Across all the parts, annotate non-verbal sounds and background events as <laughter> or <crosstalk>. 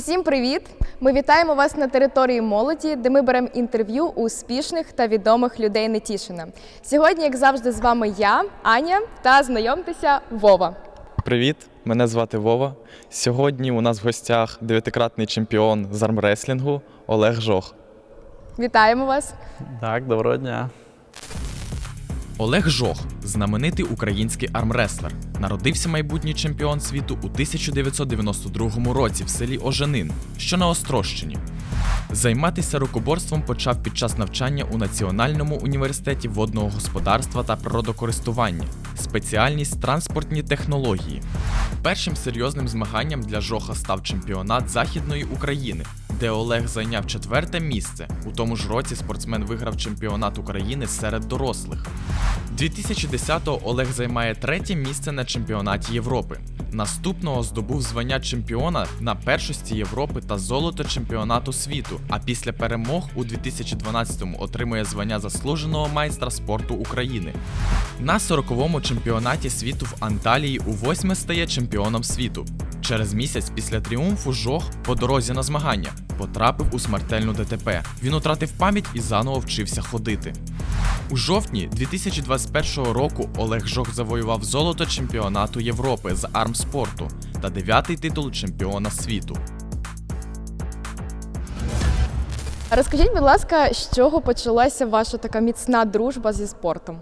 Усім привіт! Ми вітаємо вас на території молоді, де ми беремо інтерв'ю у успішних та відомих людей Нетішина. Сьогодні, як завжди, з вами я, Аня, та знайомтеся Вова. Привіт, мене звати Вова. Сьогодні у нас в гостях дев'ятикратний чемпіон з армреслінгу Олег Жох. Вітаємо вас! Так, доброго дня. Олег Жох знаменитий український армреслер. Народився майбутній чемпіон світу у 1992 році в селі Оженин, що на Острощині. Займатися рукоборством почав під час навчання у Національному університеті водного господарства та природокористування, спеціальність транспортні технології. Першим серйозним змаганням для Жоха став чемпіонат Західної України, де Олег зайняв четверте місце. У тому ж році спортсмен виграв чемпіонат України серед дорослих. 2010-го Олег займає третє місце на чемпіонаті Європи. Наступного здобув звання чемпіона на першості Європи та золото чемпіонату світу. А після перемог у 2012-му отримує звання заслуженого майстра спорту України. На 40-му чемпіонаті світу в Анталії у восьме стає чемпіоном світу. Через місяць після тріумфу Жох по дорозі на змагання потрапив у смертельну ДТП. Він втратив пам'ять і заново вчився ходити. У жовтні 2021 року Олег Жох завоював золото чемпіонату Європи з армспорту та дев'ятий титул чемпіона світу. Розкажіть, будь ласка, з чого почалася ваша така міцна дружба зі спортом?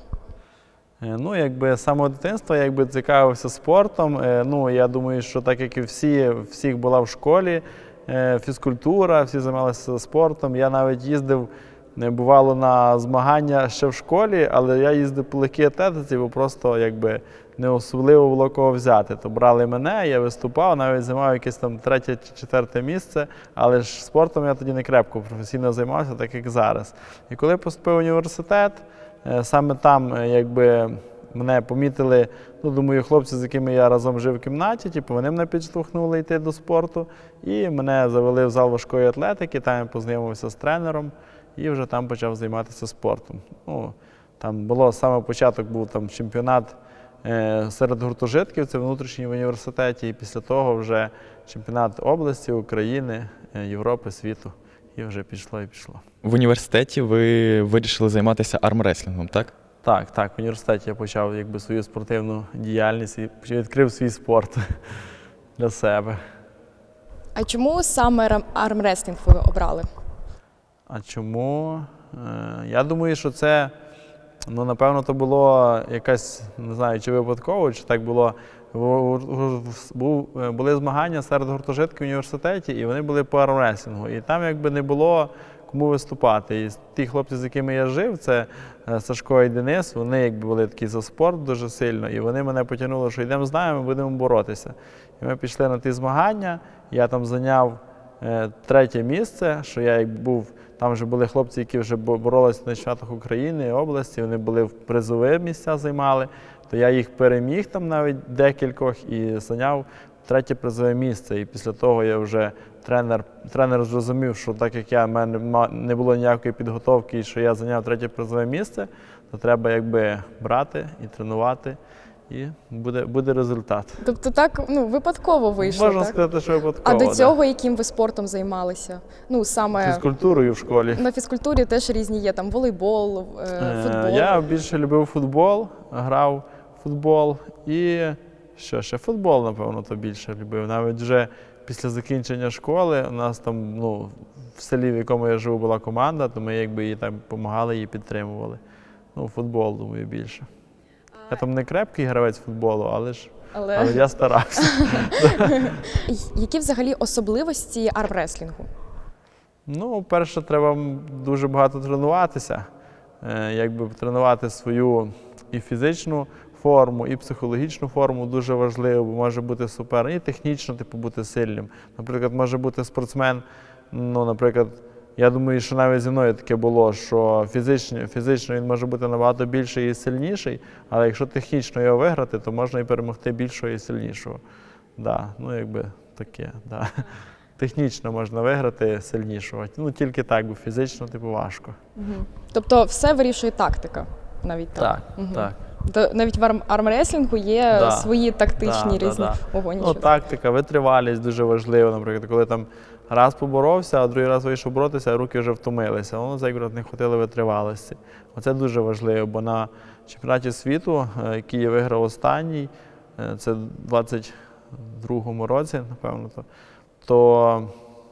Е, Ну, якби з самого дитинства якби цікавився спортом. Е, Ну, я думаю, що так як і всі, всіх була в школі, е, фізкультура, всі займалися спортом. Я навіть їздив, бувало, на змагання ще в школі, але я їздив по легкій атлетиці, бо просто якби не особливо було кого взяти. То брали мене, я виступав, навіть займав якесь там третє чи четверте місце, але ж спортом я тоді не крепко професійно займався, так як зараз. І коли поступив в університет, Саме там, е, якби мене помітили, ну думаю, хлопці, з якими я разом жив в кімнаті, типу, вони мене підштовхнули йти до спорту. І мене завели в зал важкої атлетики, там я познайомився з тренером і вже там почав займатися спортом. Ну, там було саме початок, був там чемпіонат е, серед гуртожитків, це внутрішній університеті, і після того вже чемпіонат області, України, е, Європи, світу. І вже пішло і пішло. В університеті ви вирішили займатися армреслінгом, так? Так, так, в університеті я почав якби свою спортивну діяльність і відкрив свій спорт <laughs> для себе. А чому саме армреслінг ви обрали? А чому? Е, Я думаю, що це, ну, напевно, то було якась, не знаю, чи випадково, чи так було. Е, Були змагання серед гуртожитків в університеті, і вони були по армреслінгу. І там якби не було кому виступати. І ті хлопці, з якими я жив, це е, Сашко і Денис, вони якби були такі за спорт дуже сильно, і вони мене потягнули, що йдемо з нами, будемо боротися. І ми пішли на ті змагання, я там зайняв е, третє місце, що я як був, там вже були хлопці, які вже бо- боролися на чемпіонатах України і області, вони були в призові місця займали, то я їх переміг там навіть декількох і зайняв третє призове місце. І після того я вже тренер, тренер зрозумів, що так як я в мене не було ніякої підготовки, і що я зайняв третє призове місце, то треба якби брати і тренувати, і буде, буде результат. Тобто так ну, випадково вийшло, Можна так? сказати, що А випадково. до да. цього яким ви спортом займалися? Ну, саме Фізкультурою в школі. на фізкультурі теж різні є, там волейбол, е, Е, футбол. Я більше любив футбол, грав футбол і що ще футбол, напевно, то більше любив. Навіть вже після закінчення школи у нас там, ну, в селі, в якому я живу, була команда, то ми якби їй там допомагали, її підтримували. Ну, футбол, думаю, більше. Я там не крепкий гравець футболу, але ж Але, але я старався. <laughs> які взагалі особливості армреслінгу? Ну, перше, треба дуже багато тренуватися, Е, якби тренувати свою і фізичну форму, і психологічну форму дуже важливо, бо може бути супер, і технічно типу, бути сильним. Наприклад, може бути спортсмен, ну, наприклад, я думаю, що навіть зі мною таке було, що фізично, фізично він може бути набагато більший і сильніший, але якщо технічно його виграти, то можна і перемогти більшого і сильнішого. Да, ну, якби таке, да. <laughs> Технічно можна виграти сильнішого. Ну тільки так, бо фізично типу важко. Тобто все вирішує тактика, навіть так. Так, Мгм. так. То навіть в арм- армреслінгу є Да. свої тактичні різні. да. Ого, Ну, тактика, витривалість дуже важливо. Наприклад, коли там раз поборовся, а другий раз вийшов боротися, а руки вже втомилися. Воно це якраз не хватило витривалості. Оце дуже важливо, бо на чемпіонаті світу, е, який я виграв останній, е, це в 22-му році, напевно, то, то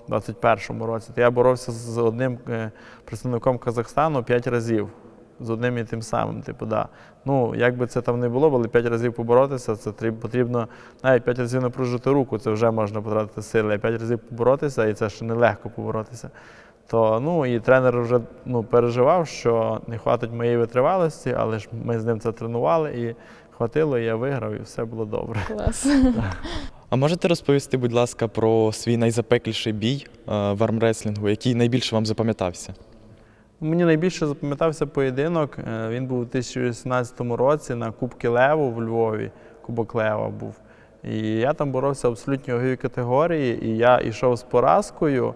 в 21-му році, то я боровся з одним е, представником Казахстану 5 разів. З одним і тим самим, типу, да. Ну, як би це там не було, але 5 разів поборотися, це потрібно навіть 5 разів напружити руку, це вже можна потратити сили, а 5 разів поборотися, і це ще нелегко поборотися. То, ну, і тренер вже ну, переживав, що не хватить моєї витривалості, але ж ми з ним це тренували, і хватило, і я виграв, і все було добре. Клас. А можете розповісти, будь ласка, про свій найзапекліший бій е, в армреслінгу, який найбільше вам запам'ятався? Мені найбільше запам'ятався поєдинок. Е, Він був у 2018 році на Кубки Леву в Львові. Кубок Лева був. І я там боровся в абсолютній ваговій категорії, і я йшов з поразкою.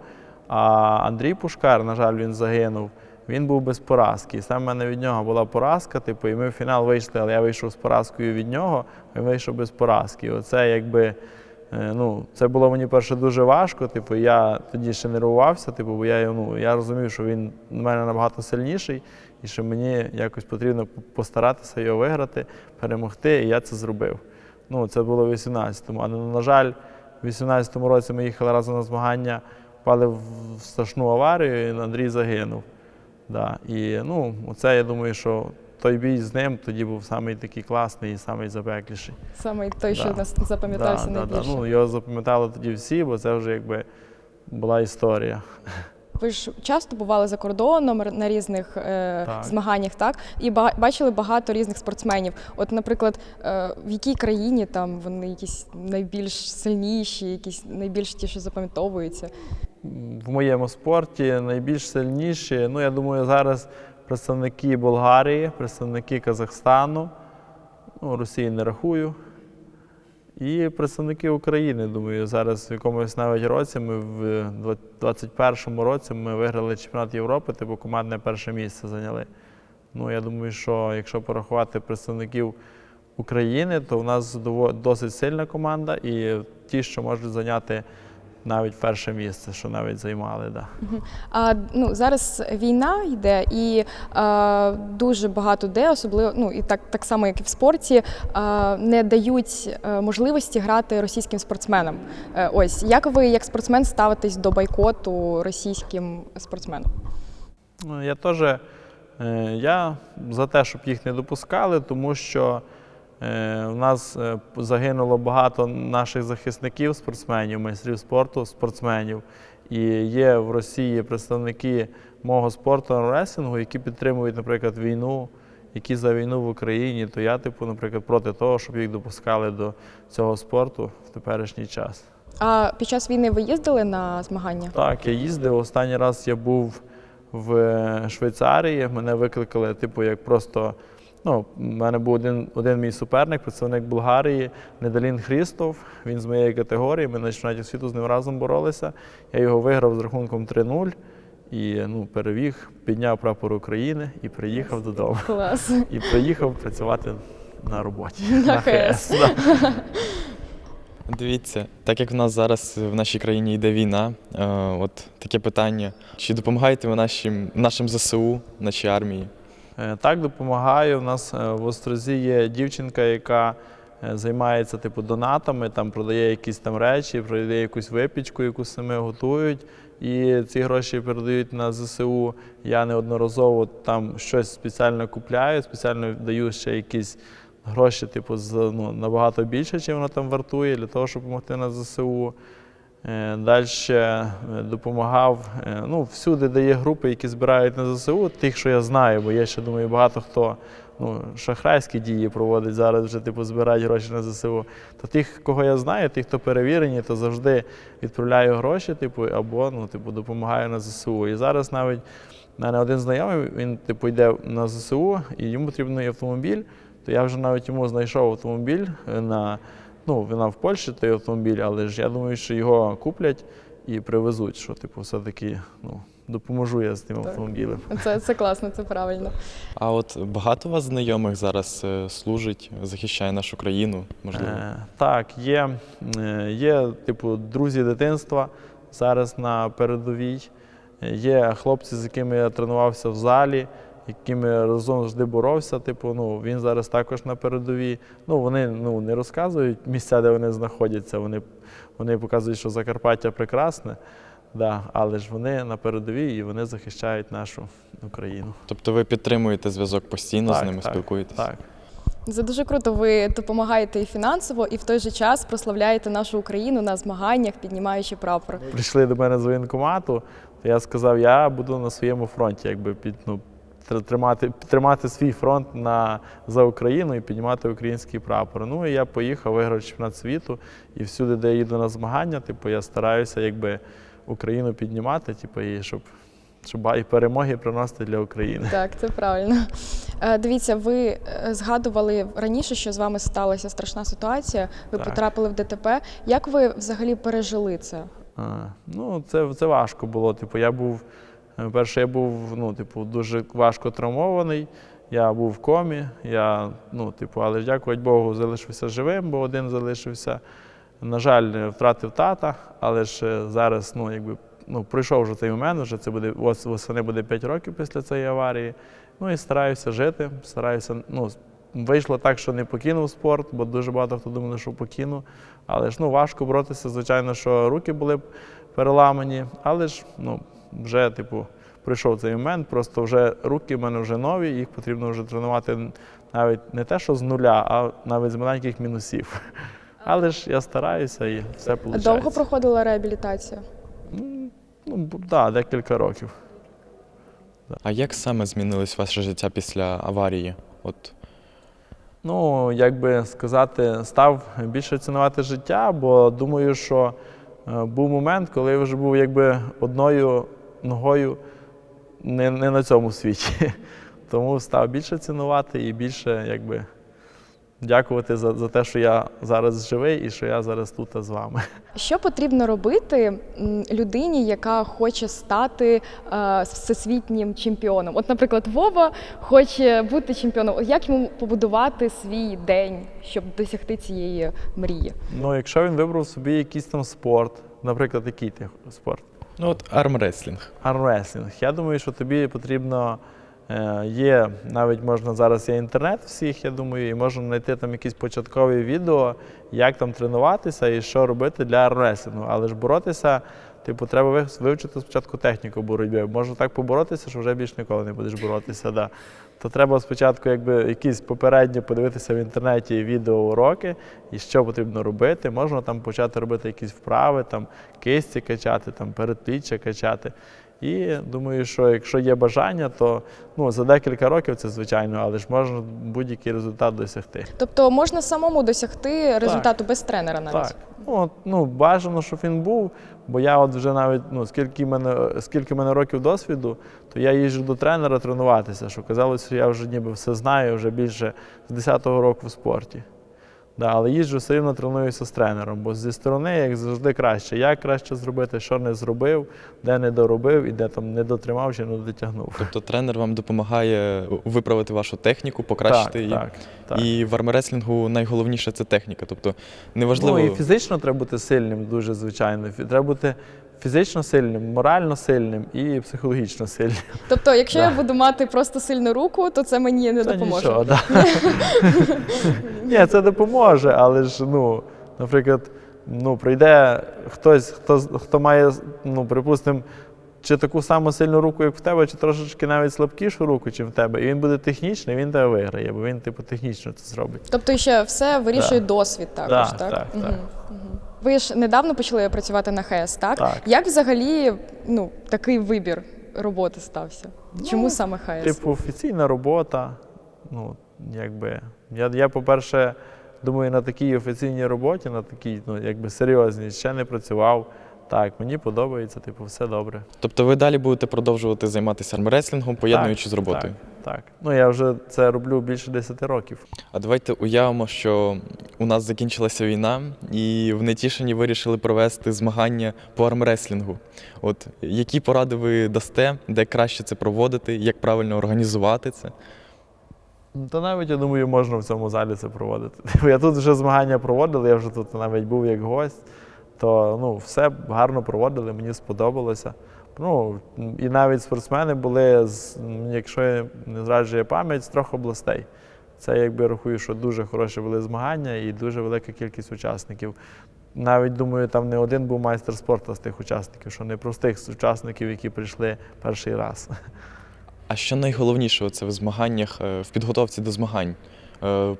А Андрій Пушкар, на жаль, він загинув. Він був без поразки. І саме в мене від нього була поразка, типу, і ми в фінал вийшли, але я вийшов з поразкою від нього, він вийшов без поразки. Оце якби. Е, Ну, це було мені перше дуже важко. Типу, я тоді ще нервувався, типу, бо я, ну, я розумів, що він на мене набагато сильніший, і що мені якось потрібно постаратися його виграти, перемогти, і я це зробив. Ну, це було в 18-му. Але, на жаль, в 18-му році ми їхали разом на змагання, впали в страшну аварію, і Андрій загинув. Да. І ну, оце я думаю, що той бій з ним тоді був самий такий класний і самий запекліший. Саме той, що Да. нас запам'ятався Да, да, да. Ну, його запам'ятали тоді всі, бо це вже якби була історія. Ви ж часто бували за кордоном на різних е, Так. змаганнях, так? І ба- бачили багато різних спортсменів. От, наприклад, е, в якій країні там вони якісь найбільш сильніші, якісь найбільш ті, що запам'ятовуються. В моєму спорті найбільш сильніші, ну я думаю, зараз представники Болгарії, представники Казахстану, ну, Росії не рахую. І представники України, думаю, зараз в якомусь навіть році ми в 2021 році ми виграли чемпіонат Європи, типу командне перше місце зайняли. Ну, я думаю, що якщо порахувати представників України, то у нас досить сильна команда і ті, що можуть зайняти навіть перше місце, що навіть займали. Да. А ну зараз війна йде, і е, дуже багато де, особливо ну і так, так само, як і в спорті, е, не дають е, можливості грати російським спортсменам. Е, ось як ви, як спортсмен, ставитесь до бойкоту російським спортсменам? Ну, Я теж е, я за те, щоб їх не допускали, тому що е, в нас е, загинуло багато наших захисників, спортсменів, майстрів спорту, спортсменів. І є в Росії представники мого спорту реслінгу, які підтримують, наприклад, війну, які за війну в Україні. То я, типу, наприклад, проти того, щоб їх допускали до цього спорту в теперішній час. А під час війни ви їздили на змагання? Так, я їздив. Останній раз я був в е, Швейцарії. Мене викликали, типу, як просто. Ну, в мене був один, один мій суперник, представник Болгарії, Недалін Хрістов. Він з моєї категорії. Ми на чемпіонаті світу з ним разом боролися. Я його виграв з рахунком 3-0 і ну, перевіг, підняв прапор України і приїхав додому. Клас. І приїхав працювати на роботі. На ХС. да. Дивіться, так як в нас зараз в нашій країні йде війна, е, от таке питання: чи допомагаєте ви нашим, нашим ЗСУ, нашій армії? Е, Так, допомагаю. У нас е, в Острозі є дівчинка, яка е, займається типу донатами, там продає якісь там речі, продає якусь випічку, яку самі готують. І ці гроші передають на ЗСУ. Я неодноразово там щось спеціально купляю, спеціально даю ще якісь гроші, типу, з, ну, набагато більше, чим воно там вартує, для того, щоб допомогти на ЗСУ. Далі допомагав е, ну, всюди, де є групи, які збирають на ЗСУ, тих, що я знаю, бо є ще думаю, багато хто ну, шахрайські дії проводить зараз, вже типу, збирають гроші на ЗСУ. То тих, кого я знаю, тих, хто перевірені, то завжди відправляю гроші, типу, або ну, типу, допомагаю на ЗСУ. І зараз навіть мене один знайомий, він типу, йде на ЗСУ, і йому потрібен автомобіль, то я вже навіть йому знайшов автомобіль е, на. Ну, вона в Польщі той автомобіль, але ж я думаю, що його куплять і привезуть, що типу все-таки ну, допоможу я з тим Так. автомобілем. Це, це класно, це правильно. А от багато у вас знайомих зараз е, служить, захищає нашу країну, можливо? Е, так, є, е, є типу, друзі дитинства зараз на передовій. Е, Є хлопці, з якими я тренувався в залі, якими я разом завжди боровся. Типу, ну, він зараз також на передовій. Ну, вони ну, не розказують місця, де вони знаходяться. Вони, вони показують, що Закарпаття прекрасне, да, але ж вони на передовій і вони захищають нашу Україну. Тобто ви підтримуєте зв'язок постійно з ними, спілкуєтесь? Так. Це дуже круто. Ви допомагаєте і фінансово, і в той же час прославляєте нашу Україну на змаганнях, піднімаючи прапор. прийшли до мене з воєнкомату, то я сказав, я буду на своєму фронті, якби під, ну, тримати, тримати свій фронт на, за Україну і піднімати український прапор. Ну і я поїхав, виграв чемпіонат світу, і всюди, де я їду на змагання, типу, я стараюся якби, Україну піднімати, типу, і щоб, щоб і перемоги приносити для України. Так, це правильно. Е, Дивіться, ви е, згадували раніше, що з вами сталася страшна ситуація. Ви Так. потрапили в ДТП. Як ви взагалі пережили це? А, ну, це, це важко було. Типу, я був, перше, я був ну, типу, дуже важко травмований. Я був в комі, я, ну, типу, але дякувати Богу, залишився живим, бо один залишився. На жаль, втратив тата, але ж е, зараз ну, якби, ну, пройшов вже цей момент, вже це буде восени буде 5 років після цієї аварії. Ну і стараюся жити, стараюся. Ну, вийшло так, що не покинув спорт, бо дуже багато хто думав, що покину. Але ж ну, важко боротися, звичайно, що руки були переламані, але ж ну, вже, типу, прийшов цей момент, просто вже руки в мене вже нові, їх потрібно вже тренувати навіть не те, що з нуля, а навіть з маленьких мінусів. Але ж я стараюся і все виходить. Довго проходила реабілітація? Ну, так, да, декілька років. А як саме змінилось ваше життя після аварії? От Ну, як би сказати, став більше цінувати життя, бо думаю, що е, був момент, коли я вже був якби одною ногою не, не на цьому світі. <laughs> Тому став більше цінувати і більше якби, дякувати за, за те, що я зараз живий і що я зараз тут з вами. <laughs> Що потрібно робити людині, яка хоче стати е, всесвітнім чемпіоном? От, наприклад, Вова хоче бути чемпіоном. Як йому побудувати свій день, щоб досягти цієї мрії? Ну, якщо він вибрав собі якийсь там спорт, наприклад, який ти спорт? Ну от армреслінг. армреслінг. Я думаю, що тобі потрібно. е, Є навіть можна зараз є інтернет всіх, я думаю, і можна знайти там якісь початкові відео, як там тренуватися і що робити для армреслінгу. Але ж боротися, типу, треба вивчити спочатку техніку боротьби. Можна так поборотися, що вже більш ніколи не будеш боротися. Да. То треба спочатку якби, якісь попередні подивитися в інтернеті відеоуроки, і що потрібно робити. Можна там почати робити якісь вправи, там кисті качати, там передпліччя качати. І думаю, що якщо є бажання, то ну, за декілька років це звичайно, але ж можна будь-який результат досягти. Тобто можна самому досягти результату без тренера навіть. Так. Ну, от, ну, бажано, щоб він був, бо я от вже навіть, ну, скільки мене, скільки мене років досвіду, то я їжджу до тренера тренуватися, що казалося, що я вже ніби все знаю, вже більше з 10-го року в спорті. Да, але їжджу все рівно тренуюся з тренером, бо зі сторони, як завжди, краще. Як краще зробити, що не зробив, де не доробив і де там не дотримав чи не дотягнув. Тобто тренер вам допомагає виправити вашу техніку, покращити її. так, так. І в армреслінгу найголовніше це техніка. Тобто неважливо. Ну і фізично треба бути сильним, дуже звичайно. Треба бути фізично сильним, морально сильним і психологічно сильним. Тобто, якщо Да. я буду мати просто сильну руку, то це мені не Це допоможе. нічого, да. <laughs> Ні, це допоможе, але ж, ну, наприклад, ну, прийде хтось, хто, хто має, ну, припустимо, чи таку саму сильну руку, як в тебе, чи трошечки навіть слабкішу руку, чим в тебе, і він буде технічний, він тебе виграє, бо він, типу, технічно це зробить. Тобто ще все вирішує Да. досвід також, Да, так? так, Мгм, так. Ви ж недавно почали працювати на ХС, так? Так. Як взагалі ну, такий вибір роботи стався? Чому Ну, саме ХС? Типу, офіційна робота. Ну, якби. Я, я, по-перше, думаю, на такій офіційній роботі, на такій, ну, якби серйозній, ще не працював. Так, мені подобається, типу, все добре. Тобто ви далі будете продовжувати займатися армреслінгом, поєднуючи з роботою. Так, Так. Ну я вже це роблю більше 10 років. А давайте уявимо, що у нас закінчилася війна, і в Нетішині вирішили провести змагання по армреслінгу. От які поради ви дасте, де краще це проводити, як правильно організувати це? Ну, Та навіть я думаю, можна в цьому залі це проводити. <laughs> Я тут вже змагання проводив, я вже тут навіть був як гость. То ну, все гарно проводили, мені сподобалося. Ну, і навіть спортсмени були, з, якщо не зраджує пам'ять, з трьох областей. Це якби рахую, що дуже хороші були змагання і дуже велика кількість учасників. Навіть думаю, там не один був майстер спорту з тих учасників, що не простих учасників, які прийшли перший раз. А що найголовніше оце в змаганнях, е, в підготовці до змагань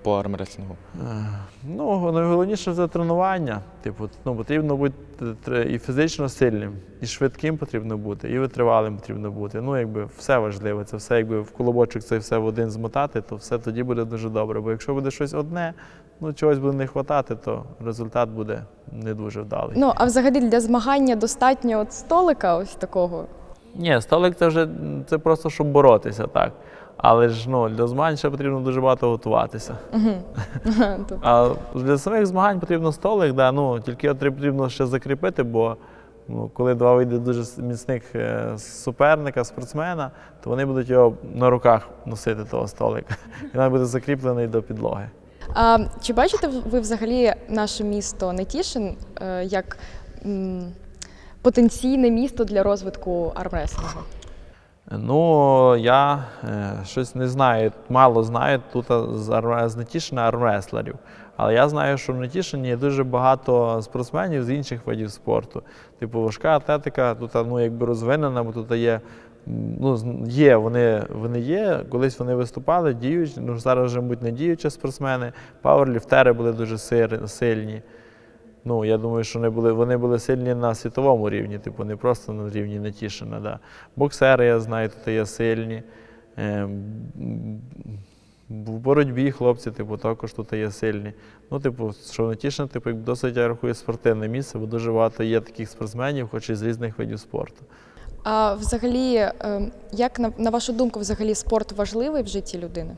по армреслінгу? Е, Ну, найголовніше це тренування. Типу, ну, потрібно бути і фізично сильним, і швидким потрібно бути, і витривалим потрібно бути. Ну, якби все важливо. Це все, якби в колобочок це все в один змотати, то все тоді буде дуже добре. Бо якщо буде щось одне, ну чогось буде не вистачати, то результат буде не дуже вдалий. Ну а взагалі для змагання достатньо от столика, ось такого. Ні, столик це вже це просто щоб боротися, так. Але ж ну, для змагань ще потрібно дуже багато готуватися. <laughs> А для самих змагань потрібно столик, да, ну, тільки потрібно ще закріпити, бо ну, коли два вийде дуже міцних е, суперника, спортсмена, то вони будуть його на руках носити, того столика. І він буде закріплений до підлоги. А чи бачите ви взагалі наше місто Нетішин е, як м, потенційне місто для розвитку армреслінгу? Ну, я е, щось не знаю, мало знаю тут з, Нетішина армреслерів. Але я знаю, що в Нетішині є дуже багато спортсменів з інших видів спорту. Типу важка атлетика, тут ну, якби розвинена, бо тут є. Ну, є, вони, вони є, колись вони виступали, діючі, ну зараз вже, мабуть, не діючі спортсмени. Пауерліфтери були дуже сир- сильні. Ну, я думаю, що вони були, вони були сильні на світовому рівні, типу, не просто на рівні Нетішина. Да. Боксери, я знаю, тут є сильні. Е, в боротьбі хлопці, типу, також тут є сильні. Ну, типу, що Нетішин, типу, досить я рахую спортивне місце, бо дуже багато є таких спортсменів, хоч і з різних видів спорту. А взагалі, е, як на, на вашу думку, взагалі спорт важливий в житті людини?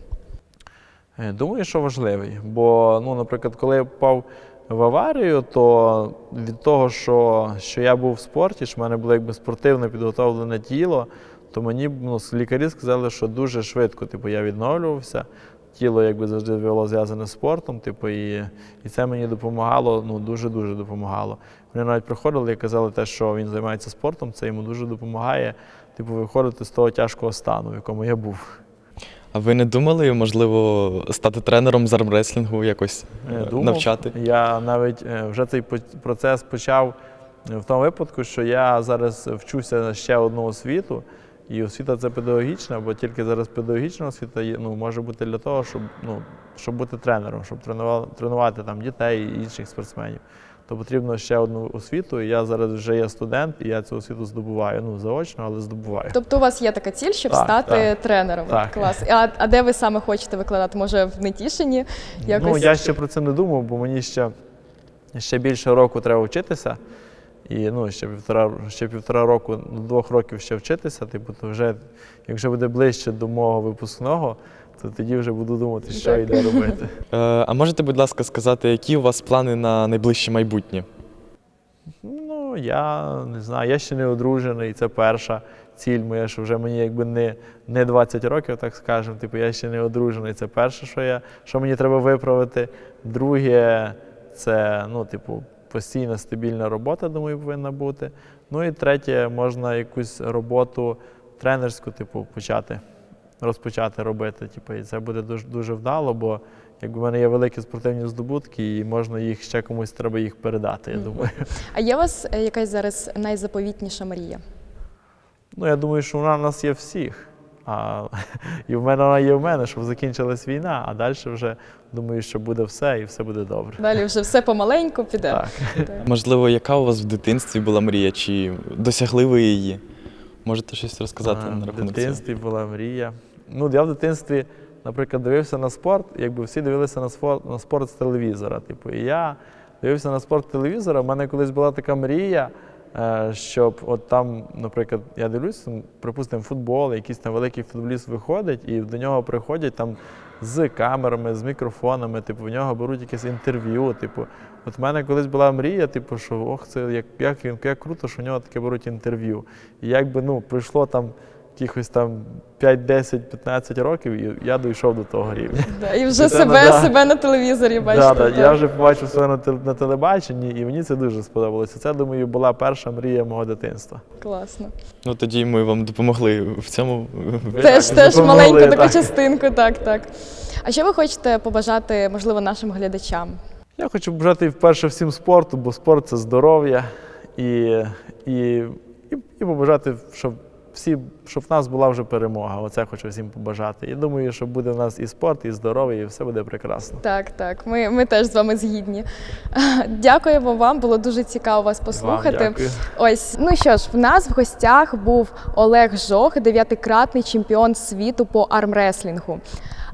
Е, Думаю, що важливий. Бо, ну, наприклад, коли я попав в аварію, то від того, що, що я був в спорті, що в мене було якби спортивно підготовлене тіло, то мені ну, лікарі сказали, що дуже швидко типу, я відновлювався. Тіло якби завжди було зв'язане з спортом, типу, і, і це мені допомагало, ну дуже-дуже допомагало. Вони навіть приходили і казали те, що він займається спортом, це йому дуже допомагає, типу, виходити з того тяжкого стану, в якому я був. А ви не думали, можливо, стати тренером з армреслінгу якось Е, думав. навчати? Я навіть е, вже цей процес почав е, в тому випадку, що я зараз вчуся ще одну освіту, і освіта це педагогічна, бо тільки зараз педагогічна освіта ну, може бути для того, щоб, ну, щоб бути тренером, щоб тренувати, тренувати там, дітей і інших спортсменів. То потрібно ще одну освіту. І я зараз вже є студент, і я цю освіту здобуваю. Ну, заочно, але здобуваю. Тобто у вас є така ціль, щоб Так, стати так. тренером. Так. Клас. А, а де ви саме хочете викладати? Може, в Нетішині? Якось? Ну, я ще про це не думав, бо мені ще, ще більше року треба вчитися. І ну, ще півтора, ще півтора року, ну, двох років ще вчитися. Типу, то вже, якщо буде ближче до мого випускного, то тоді вже буду думати, що Так. йде робити. <laughs> Е, А можете, будь ласка, сказати, які у вас плани на найближче майбутнє? Ну, я не знаю, я ще не одружений, це перша ціль моя, що вже мені якби не, не 20 років, так скажемо. Типу, я ще не одружений. Це перше, що, я, що мені треба виправити. Друге, це, ну, типу, постійна стабільна робота, думаю, повинна бути. Ну і третє, можна якусь роботу тренерську, типу, почати, розпочати робити. Типу, і це буде дуже, дуже вдало, бо якби в мене є великі спортивні здобутки, і можна їх ще комусь треба їх передати, я думаю. А є у вас е, якась зараз найзаповітніша мрія? Ну, я думаю, що вона в нас є всіх. А, і в мене вона є в мене, щоб закінчилась війна, а далі вже думаю, що буде все і все буде добре. Далі вже все помаленьку піде. Так. Так. Можливо, яка у вас в дитинстві була мрія, чи досягли ви її? Можете щось розказати А, на В рахунок цього? дитинстві була мрія. Ну, я в дитинстві, наприклад, дивився на спорт, якби всі дивилися на спорт, на спорт з телевізора. Типу, і я дивився на спорт телевізора. У мене колись була така мрія е, щоб от там, наприклад, я дивлюсь, припустимо, футбол, якийсь там великий футболіст виходить, і до нього приходять там з камерами, з мікрофонами, типу, в нього беруть якесь інтерв'ю. Типу, от в мене колись була мрія, типу, що ох, це як, як, як круто, що в нього таке беруть інтерв'ю. І якби ну, пройшло там якихось там 5, 10, 15 років, і я дійшов до того рівня. Да, і вже Це себе, да. себе на телевізорі бачите. Да, да, так. я вже побачив себе на, тел- на телебаченні, і мені це дуже сподобалося. Це, думаю, була перша мрія мого дитинства. Класно. Ну тоді ми вам допомогли в цьому. Теж так, теж допомогли, маленьку таку так. частинку, так, так. А що ви хочете побажати, можливо, нашим глядачам? Я хочу бажати вперше всім спорту, бо спорт це здоров'я. І, і, і, і побажати, щоб всі, щоб в нас була вже перемога. Оце хочу всім побажати. І думаю, що буде в нас і спорт, і здоров'я, і все буде прекрасно. Так, так, ми, ми теж з вами згідні. <laughs> Дякуємо вам, було дуже цікаво вас послухати. Вам дякую. Ось, ну що ж, в нас в гостях був Олег Жох, дев'ятикратний чемпіон світу по армреслінгу.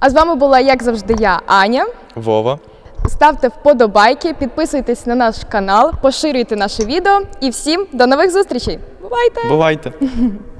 А з вами була, як завжди, я, Аня. Вова. Ставте вподобайки, підписуйтесь на наш канал, поширюйте наше відео і всім до нових зустрічей. Бувайте! Бувайте! <laughs>